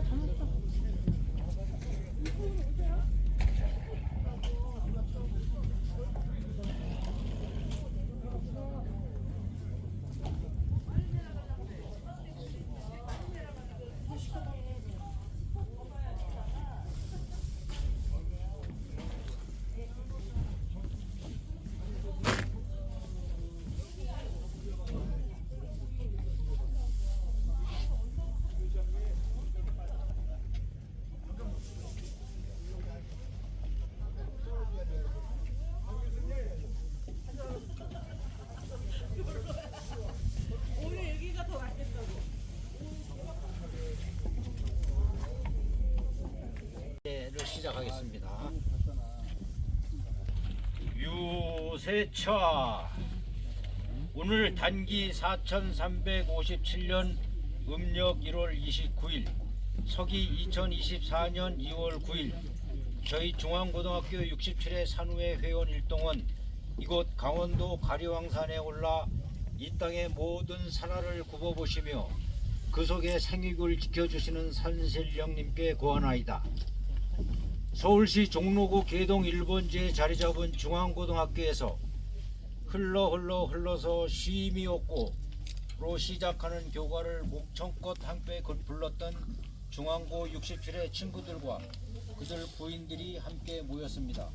아, 다 먹었어. 세차 오늘 단기 4357년 음력 1월 29일 서기 2024년 2월 9일 저희 중앙고등학교 67회 산후회 회원 일동은 이곳 강원도 가리왕산에 올라 이 땅의 모든 산하를 굽어보시며 그 속에 생육을 지켜주시는 산신령님께 고하나이다. 서울시 종로구 개동 1번지에 자리 잡은 중앙고등학교에서 흘러 흘러 흘러서 쉼이 없고로 시작하는 교과를 목청껏 함께 글- 불렀던 중앙고 67의 친구들과 그들 부인들이 함께 모였습니다.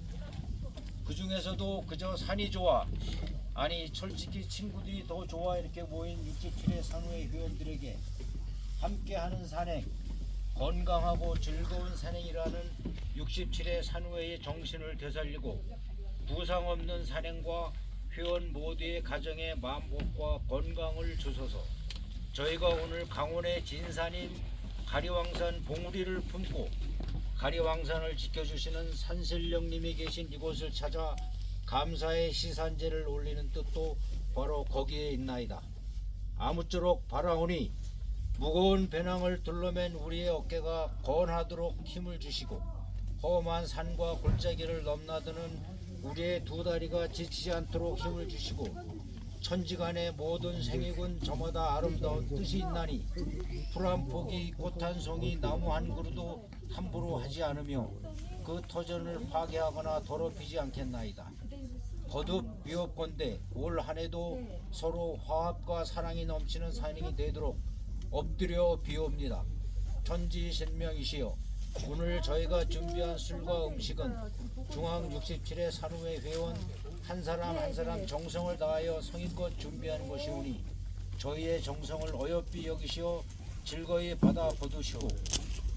그 중에서도 그저 산이 좋아 아니 솔직히 친구들이 더 좋아 이렇게 모인 67의 산후의 회원들에게 함께하는 산행 건강하고 즐거운 산행이라는 67의 산후회의 정신을 되살리고 부상 없는 산행과 회원 모두의 가정에 만복과 건강을 주소서 저희가 오늘 강원의 진산인 가리왕산 봉우리를 품고 가리왕산을 지켜주시는 산신령님이 계신 이곳을 찾아 감사의 시산제를 올리는 뜻도 바로 거기에 있나이다. 아무쪼록 바라오니 무거운 배낭을 둘러맨 우리의 어깨가 건하도록 힘을 주시고 험한 산과 골짜기를 넘나드는 우리의 두 다리가 지치지 않도록 힘을 주시고 천지간의 모든 생육은 저마다 아름다운 뜻이 있나니 풀한 포기 꽃한 송이 나무 한 그루도 함부로 하지 않으며 그 터전을 파괴하거나 더럽히지 않겠나이다. 거듭 위협건대 올 한해도 서로 화합과 사랑이 넘치는 산행이 되도록 엎드려 비옵니다. 천지신명이시여 오늘 저희가 준비한 술과 음식은 중앙 67의 산후회 회원 한 사람 한 사람 정성을 다하여 성의껏 준비하는 것이오니 저희의 정성을 어여삐 여기시어 즐거이 받아 거두시고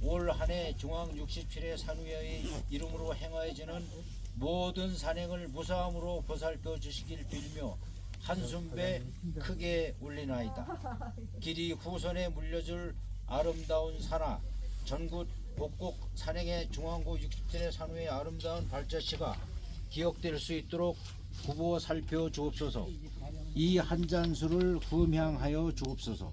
올 한 해 중앙 67의 산후회의 이름으로 행하여지는 모든 산행을 무사함으로 보살펴 주시길 빌며 한숨배 크게 울리나이다. 길이 후손에 물려줄 아름다운 산하 전국 복곡 산행의 중앙고 60전의 산후의 아름다운 발자취가 기억될 수 있도록 구보 살펴 주옵소서. 이 한 잔 술을 흠향하여 주옵소서.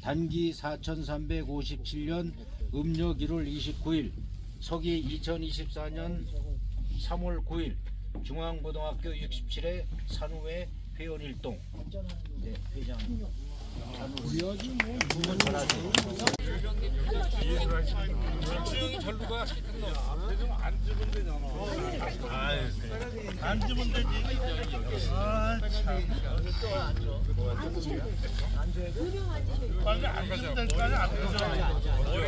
단기 4357년 음력 1월 29일 서기 2024년 3월 9일 중앙고등학교 67회 산후회 회원 일동 네, 회장 앉으면 되지. 아, 참. 빨리 앉으면 될거 아니야, 앉으면.